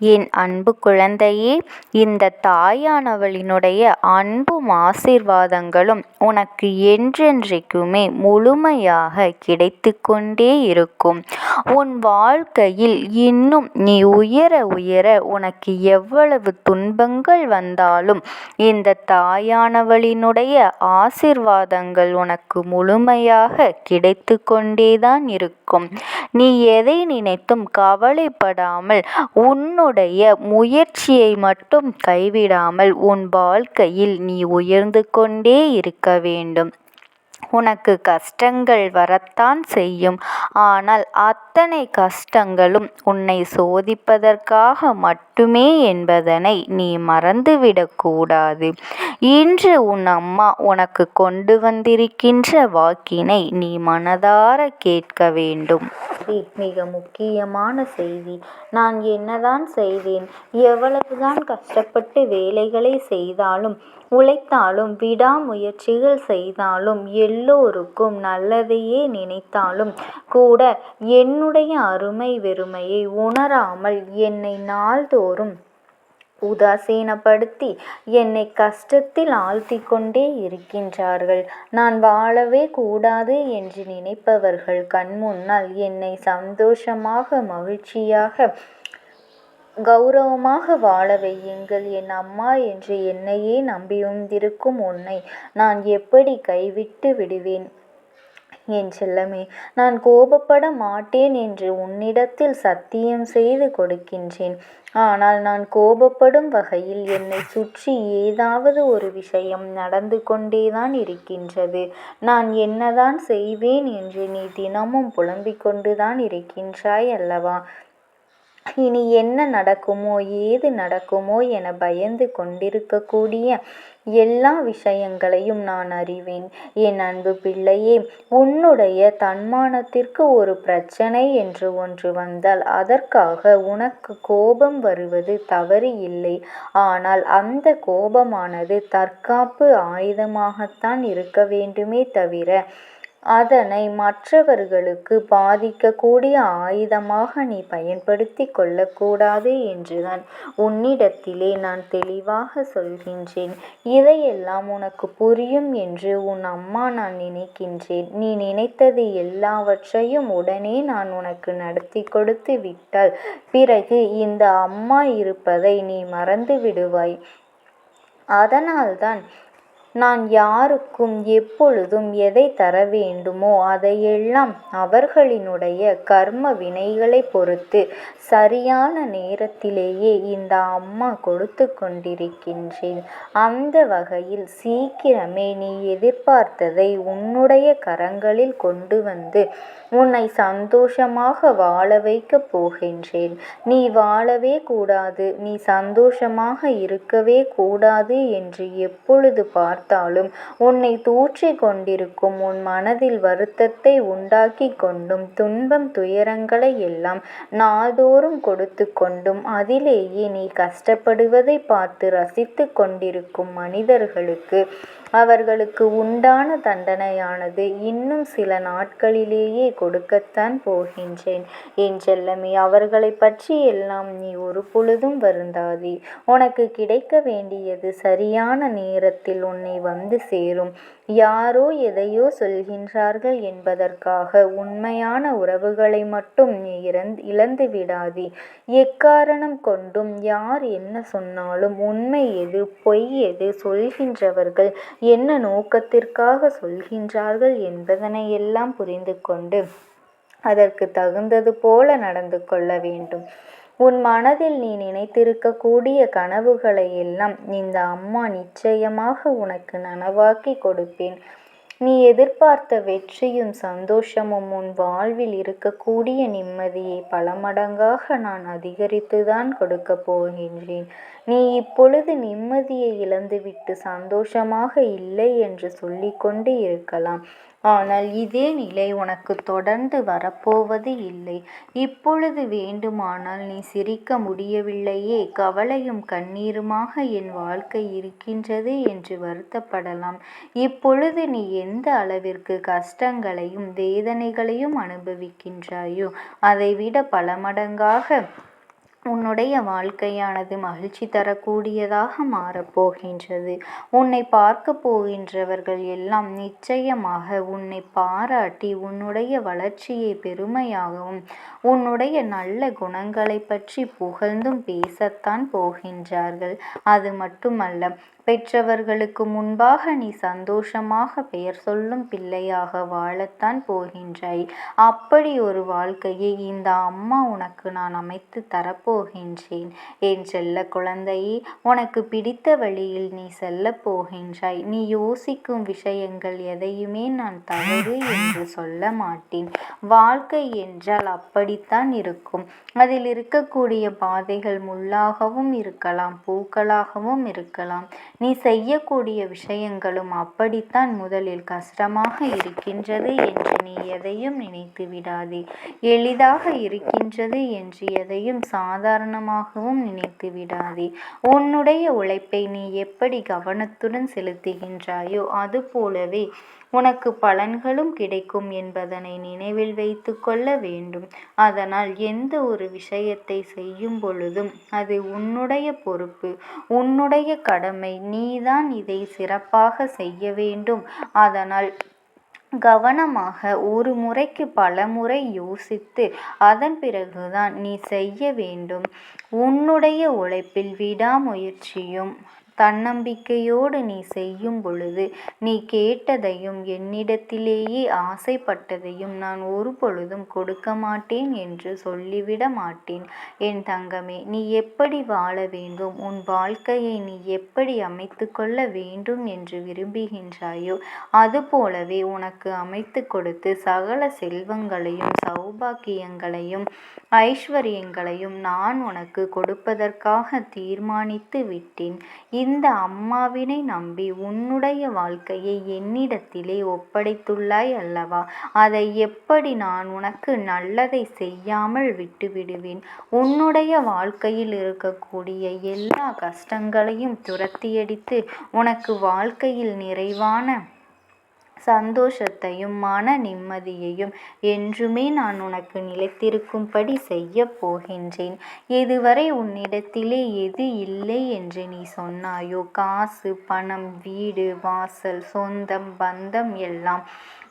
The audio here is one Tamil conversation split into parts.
என் அன்பு குழந்தையே இந்த தாயானவளினுடைய அன்பும் ஆசீர்வாதங்களும் உனக்கு என்றென்றைக்குமே முழுமையாக கிடைத்து கொண்டே இருக்கும். உன் வாழ்க்கையில் இன்னும் நீ உயர உயர உனக்கு எவ்வளவு துன்பங்கள் வந்தாலும் இந்த தாயானவளினுடைய ஆசீர்வாதங்கள் உனக்கு முழுமையாக கிடைத்து கொண்டேதான் இருக்கும். நீ எதை நினைத்தும் கவலைப்படாமல் உன்னுடைய முயற்சியை மட்டும் கைவிடாமல் உன் வாழ்க்கையில் நீ உயர்ந்து கொண்டே இருக்க வேண்டும். உனக்கு கஷ்டங்கள் வரத்தான் செய்யும். ஆனால் அத்தனை கஷ்டங்களும் உன்னை சோதிப்பதற்காக மட்டுமே என்பதனை நீ மறந்துவிடக்கூடாது இன்று உன் அம்மா உனக்கு கொண்டு வந்திருக்கின்ற வாக்கினை நீ மனதார கேட்க வேண்டும். மிக முக்கியமான செய்தி. நான் என்னதான் செய்தேன்? எவ்வளவுதான் கஷ்டப்பட்டு வேலைகளை செய்தாலும் உழைத்தாலும் விடாமுயற்சிகள் செய்தாலும் எல்லோருக்கும் நல்லதையே நினைத்தாலும் கூட என்னுடைய அருமை வெறுமையை உணராமல் என்னை நாள்தோறும் உதாசீனப்படுத்தி என்னை கஷ்டத்தில் ஆழ்த்தி கொண்டே இருக்கின்றார்கள். நான் வாழவே கூடாது என்று நினைப்பவர்கள் கண்முன்னால் என்னை சந்தோஷமாக மகிழ்ச்சியாக கௌரவமாக வாழ வையுங்கள். என் அம்மா என்று என்னையே நம்பியுந்திருக்கும் உன்னை நான் எப்படி கைவிட்டு விடுவேன்? என் செல்லமே நான் கோபப்பட மாட்டேன் என்று உன்னிடத்தில் சத்தியம் செய்து கொடுக்கின்றேன். ஆனால் நான் கோபப்படும் வகையில் என்னை சுற்றி ஏதாவது ஒரு விஷயம் நடந்து கொண்டேதான் இருக்கின்றது. நான் என்னதான் செய்வேன் என்று நீ தினமும் புலம்பிக் கொண்டுதான் இருக்கின்றாய் அல்லவா? இனி என்ன நடக்குமோ ஏது நடக்குமோ என பயந்து கொண்டிருக்கக்கூடிய எல்லா விஷயங்களையும் நான் அறிவேன். என் அன்பு பிள்ளையே உன்னுடைய தன்மானத்திற்கு ஒரு பிரச்சனை என்று ஒன்று வந்தால் அதற்காக உனக்கு கோபம் வருவது தவறு இல்லை. ஆனால் அந்த கோபமானது தற்காப்பு ஆயுதமாகத்தான் இருக்க வேண்டுமே தவிர அதனை மற்றவர்களுக்கு பாதிக்கக்கூடிய ஆயுதமாக நீ பயன்படுத்தி கொள்ளக்கூடாது என்றுதான் உன்னிடத்திலே நான் தெளிவாக சொல்கின்றேன். இதையெல்லாம் உனக்கு புரியும் என்று உன் அம்மா நான் நினைக்கின்றேன். நீ நினைத்தது எல்லாவற்றையும் உடனே நான் உனக்கு நடத்தி கொடுத்து விட்டால் பிறகு இந்த அம்மா இருப்பதை நீ மறந்து விடுவாய். அதனால்தான் நான் யாருக்கும் எப்பொழுதும் எதை தர வேண்டுமோ அதையெல்லாம் அவர்களினுடைய கர்ம வினைகளை பொறுத்து சரியான நேரத்திலேயே இந்த அம்மா கொடுத்து கொண்டிருக்கின்றேன். அந்த வகையில் சீக்கிரமே நீ எதிர்பார்த்ததை உன்னுடைய கரங்களில் கொண்டு வந்து உன்னை சந்தோஷமாக வாழ வைக்கப் போகின்றேன். நீ வாழவே கூடாது நீ சந்தோஷமாக இருக்கவே கூடாது என்று எப்பொழுது பார்த்து பார்த்தாலும் உன்னை தூற்றி கொண்டிருக்கும் உன் மனதில் வருத்தத்தை உண்டாக்கி கொண்டும் துன்பம் துயரங்களை எல்லாம் நாள்தோறும் கொடுத்து கொண்டும் அதிலேயே நீ கஷ்டப்படுவதை பார்த்து ரசித்து கொண்டிருக்கும் மனிதர்களுக்கு அவர்களுக்கு உண்டான தண்டனையானது இன்னும் சில நாட்களிலேயே கொடுக்கத்தான் போகின்றேன். என் செல்லமே அவர்களை பற்றி எல்லாம் நீ ஒரு பொழுதும் வருந்தாதே. உனக்கு கிடைக்க வேண்டியது சரியான நேரத்தில் உன்னை வந்து சேரும். யாரோ எதையோ சொல்கின்றார்கள் என்பதற்காக உண்மையான உறவுகளை மட்டும் நீ இறந்து இழந்து விடாதே. எக்காரணம் கொண்டும் யார் என்ன சொன்னாலும் உண்மை எது பொய் எது சொல்கின்றவர்கள் என்ன நோக்கத்திற்காக சொல்கின்றார்கள் என்பதனை எல்லாம் புரிந்து கொண்டு அதற்கு தகுந்தது போல நடந்து கொள்ள வேண்டும். உன் மனதில் நீ நினைத்திருக்கக்கூடிய கனவுகளை எல்லாம் இந்த அம்மா நிச்சயமாக உனக்கு நனவாக்கி கொடுப்பேன். நீ எதிர்பார்த்த வெற்றியும் சந்தோஷமும் உன் வாழ்வில் இருக்கக்கூடிய நிம்மதியை பல மடங்காக நான் அதிகரித்துதான் கொடுக்கப் போகின்றேன். நீ இப்பொழுது நிம்மதியை இழந்துவிட்டு சந்தோஷமாக இல்லை என்று சொல்லிக்கொண்டு இருக்கலாம். ஆனால் இதே நிலை உனக்கு தொடர்ந்து வரப்போவது இல்லை. இப்பொழுது வேண்டுமானால் நீ சிரிக்க முடியவில்லையே கவலையும் கண்ணீருமாக என் வாழ்க்கை இருக்கின்றது என்று வருத்தப்படலாம். இப்பொழுது நீ எந்த அளவிற்கு கஷ்டங்களையும் வேதனைகளையும் அனுபவிக்கின்றாயோ அதைவிட பல மடங்காக உன்னுடைய வாழ்க்கையானது மகிழ்ச்சி தரக்கூடியதாக மாறப்போகின்றது. உன்னை பார்க்கப் போகின்றவர்கள் எல்லாம் நிச்சயமாக உன்னை பாராட்டி உன்னுடைய வளர்ச்சியை பெருமையாகவும் உன்னுடைய நல்ல குணங்களைப் பற்றி புகழ்ந்தும் பேசத்தான் போகின்றார்கள். அது மட்டுமல்ல பெற்றவர்களுக்கு முன்பாக நீ சந்தோஷமாக பெயர் சொல்லும் பிள்ளையாக வாழத்தான் போகின்றாய். அப்படி ஒரு வாழ்க்கையை இந்த அம்மா உனக்கு நான் அமைத்து தரப்போ போகின்றேன் என் செல்ல குழந்தையே உனக்கு பிடித்த வழியில் நீ செல்ல போகின்றாய். நீ யோசிக்கும் விஷயங்கள் எதையுமே நான் தவறு என்று சொல்ல மாட்டேன். வாழ்க்கை என்றால் அப்படித்தான் இருக்கும். அதில் இருக்கக்கூடிய பாதைகள் முள்ளாகவும் இருக்கலாம் பூக்களாகவும் இருக்கலாம். நீ செய்யக்கூடிய விஷயங்களும் அப்படித்தான் முதலில் கஷ்டமாக இருக்கின்றது என்று நீ எதையும் நினைத்து விடாதே. எளிதாக இருக்கின்றது என்று எதையும் சாதாரணமாகவும் நினைத்து விடாதே. உன்னுடைய உழைப்பை நீ எப்படி கவனத்துடன் செலுத்துகின்றாயோ அதுபோலவே உனக்கு பலன்களும் கிடைக்கும் என்பதனை நினைவில் வைத்து கொள்ள வேண்டும். அதனால் எந்த ஒரு விஷயத்தை செய்யும் பொழுதும் அது உன்னுடைய பொறுப்பு உன்னுடைய கடமை நீதான் இதை சிறப்பாக செய்ய வேண்டும். அதனால் கவனமாக ஒரு முறைக்கு பல முறை யோசித்து அதன் பிறகுதான் நீ செய்ய வேண்டும். உன்னுடைய உழைப்பில் விடாமுயற்சியும் தன்னம்பிக்கையோடு நீ செய்யும் பொழுது நீ கேட்டதையும் என்னிடத்திலேயே ஆசைப்பட்டதையும் நான் ஒருபொழுதும் கொடுக்க மாட்டேன் என்று சொல்லிவிட மாட்டேன். என் தங்கமே நீ எப்படி வாழ வேண்டும் உன் வாழ்க்கையை நீ எப்படி அமைத்து கொள்ள வேண்டும் என்று விரும்புகின்றாயோ அதுபோலவே உனக்கு அமைத்துக் கொடுத்து சகல செல்வங்களையும் சௌபாக்கியங்களையும் ஐஸ்வர்யங்களையும் நான் உனக்கு கொடுப்பதற்காக தீர்மானித்து விட்டேன். இந்த அம்மாவினை நம்பி உன்னுடைய வாழ்க்கையை என்னிடத்திலே ஒப்படைத்துள்ளாய் அல்லவா அதை எப்படி நான் உனக்கு நல்லதை செய்யாமல் விட்டுவிடுவேன். உன்னுடைய வாழ்க்கையில் இருக்கக்கூடிய எல்லா கஷ்டங்களையும் துரத்தியடித்து உனக்கு வாழ்க்கையில் நிறைவான சந்தோஷத்தையும் மன நிம்மதியையும் என்றுமே நான் உனக்கு நிலைத்திருக்கும்படி செய்ய போகின்றேன். இதுவரை உன்னிடத்திலே எது இல்லை என்று நீ சொன்னாயோ காசு பணம் வீடு வாசல் சொந்தம் பந்தம் எல்லாம்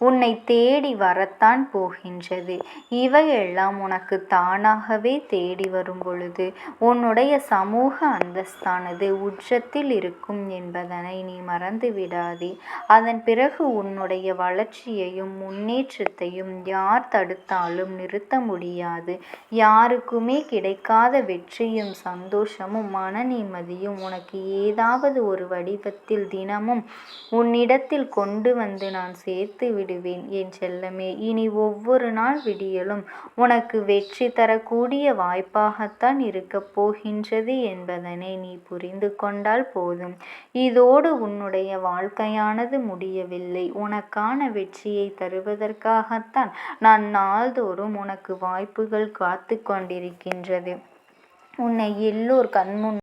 உன்னை தேடி வரத்தான் போகின்றது. இவையெல்லாம் உனக்கு தானாகவே தேடி வரும் பொழுது உன்னுடைய சமூக அந்தஸ்தானது உச்சத்தில் இருக்கும் என்பதனை நீ மறந்து விடாதே. அதன் பிறகு உன்னுடைய வளர்ச்சியையும் முன்னேற்றத்தையும் யார் தடுத்தாலும் நிறுத்த முடியாது. யாருக்குமே கிடைக்காத வெற்றியும் சந்தோஷமும் மன நிம்மதியும் உனக்கு ஏதாவது ஒரு வடிவத்தில் தினமும் உன்னிடத்தில் கொண்டு வந்து நான் சேர்த்து விடுவேன் என் செல்லமே. இனி ஒவ்வொரு நாள் விடியலும் உனக்கு வெற்றி தரக்கூடிய வாய்ப்பாகத்தான் இருக்கப் போகின்றது என்பதனை நீ புரிந்து கொண்டால் போதும். இதோடு உன்னுடைய வாழ்க்கையானது முடியவில்லை. உனக்கான வெற்றியை தருவதற்காகத்தான் நான் நாள்தோறும் உனக்கு வாய்ப்புகள் காத்து கொண்டிருக்கின்றது. உன்னை எல்லோர் கண்முன்